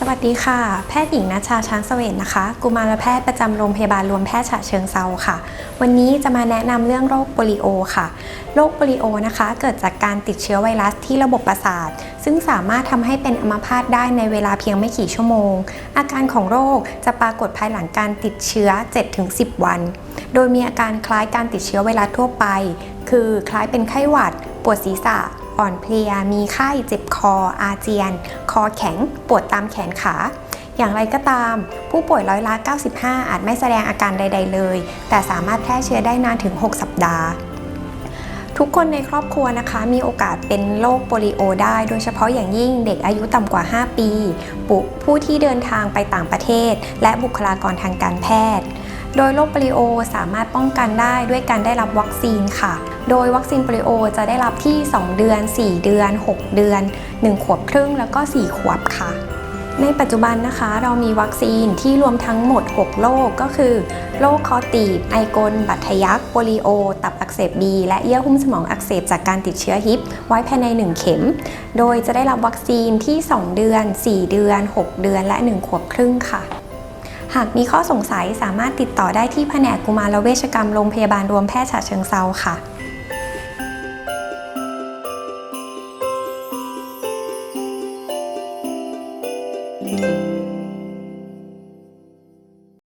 สวัสดีค่ะ แพทย์หญิงนัชชาช้างเสวตนะคะ กุมารแพทย์ประจำโรงพยาบาลรวมแพทย์ฉะเชิงเซาค่ะ วันนี้จะมาแนะนำเรื่องโรคโปลิโอค่ะ โรคโปลิโอนะคะ เกิดจากการติดเชื้อไวรัสที่ระบบประสาท ซึ่งสามารถทำให้เป็นอัมพาตได้ในเวลาเพียงไม่กี่ชั่วโมง อาการของโรคจะปรากฏภายหลังการติดเชื้อ 7-10 วัน โดยมีอาการคล้ายการติดเชื้อไวรัสทั่วไป คือคล้ายเป็นไข้หวัด ปวดศีรษะ อ่อนเพลีย มีไข้ เจ็บคอ อาเจียน อแข็ง ปวดตามแขนขา อย่างไรก็ตาม ผู้ป่วยร้อยละ 95 อาจไม่แสดงอาการใด ๆ เลย แต่สามารถแพร่เชื้อได้นานถึง 6 สัปดาห์ ทุกคนในครอบครัวนะคะ มีโอกาสเป็นโรคโปลิโอได้ โดยเฉพาะอย่างยิ่งเด็กอายุต่ำกว่า 5 ปีปุผู้ที่เดินทางไปต่างประเทศ และบุคลากรทางการแพทย์ โดยโรคโปลิโอสามารถป้องกันได้ด้วยการได้รับวัคซีนค่ะ โดยวัคซีนโปลิโอจะได้รับที่ 2 เดือน 4 เดือน 6 เดือน 1 ขวบครึ่งแล้วก็ 4 ขวบค่ะ ในปัจจุบันนะคะเรามีวัคซีนที่รวมทั้งหมด 6 โรคก็คือ โรคคอตีบ ไอกล บัตทะยักโปลิโอ ตับอักเสบบี และเยื่อหุ้มสมองอักเสบจากการติดเชื้อฮิป ไว้ภายใน 1 เข็ม โดยจะได้รับวัคซีนที่ 2 เดือน 4 เดือน 6 เดือนและ 1 ขวบครึ่งค่ะ หากมีข้อสงสัยสามารถติดต่อได้ที่แผนกกุมารเวชกรรมโรงพยาบาลรวมแพทย์ฉะเชิงเซาค่ะ